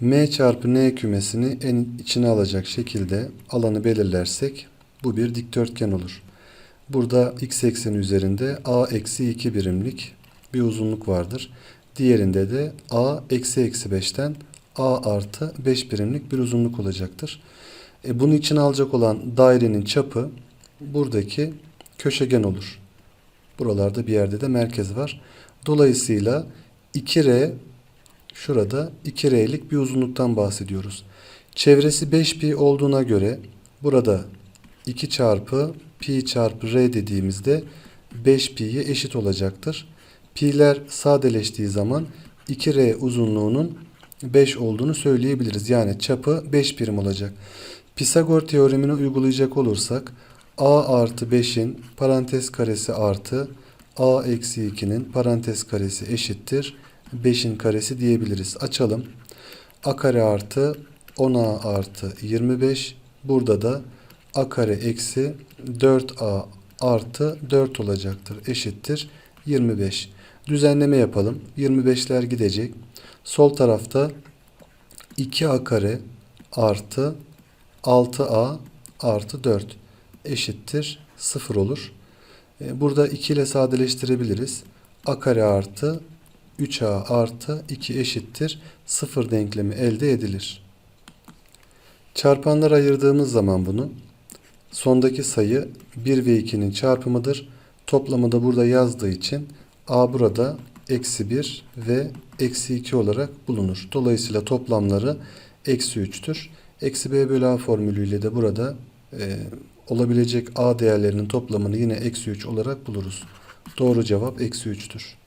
M çarpı N kümesini en içine alacak şekilde alanı belirlersek bu bir dikdörtgen olur. Burada x ekseni üzerinde a eksi 2 birimlik bir uzunluk vardır. Diğerinde de a eksi eksi 5'ten a artı 5 birimlik bir uzunluk olacaktır. E, bunu içine alacak olan dairenin çapı buradaki köşegen olur. Buralarda bir yerde de merkez var. Dolayısıyla 2R şurada 2R'lik bir uzunluktan bahsediyoruz. Çevresi 5 pi olduğuna göre burada 2 çarpı pi çarpı r dediğimizde 5 pi'ye eşit olacaktır. Pi'ler sadeleştiği zaman 2r uzunluğunun 5 olduğunu söyleyebiliriz. Yani çapı 5 birim olacak. Pisagor teoremini uygulayacak olursak a artı 5'in parantez karesi artı a eksi 2'nin parantez karesi eşittir 5'in karesi diyebiliriz. Açalım. a kare artı 10a artı 25 burada da a kare eksi 4a artı 4 olacaktır. Eşittir 25. Düzenleme yapalım. 25'ler gidecek. Sol tarafta 2a kare artı 6a artı 4 eşittir 0 olur. E, Burada 2 ile sadeleştirebiliriz. a kare artı 3a artı 2 eşittir 0 denklemi elde edilir. Çarpanlara ayırdığımız zaman bunu sondaki sayı 1 ve 2'nin çarpımıdır. Toplamı da burada yazdığı için a burada eksi 1 ve eksi 2 olarak bulunur. Dolayısıyla toplamları eksi 3'tür. Eksi b bölü a formülüyle de burada e, olabilecek a değerlerinin toplamını yine eksi 3 olarak buluruz. Doğru cevap eksi 3'tür.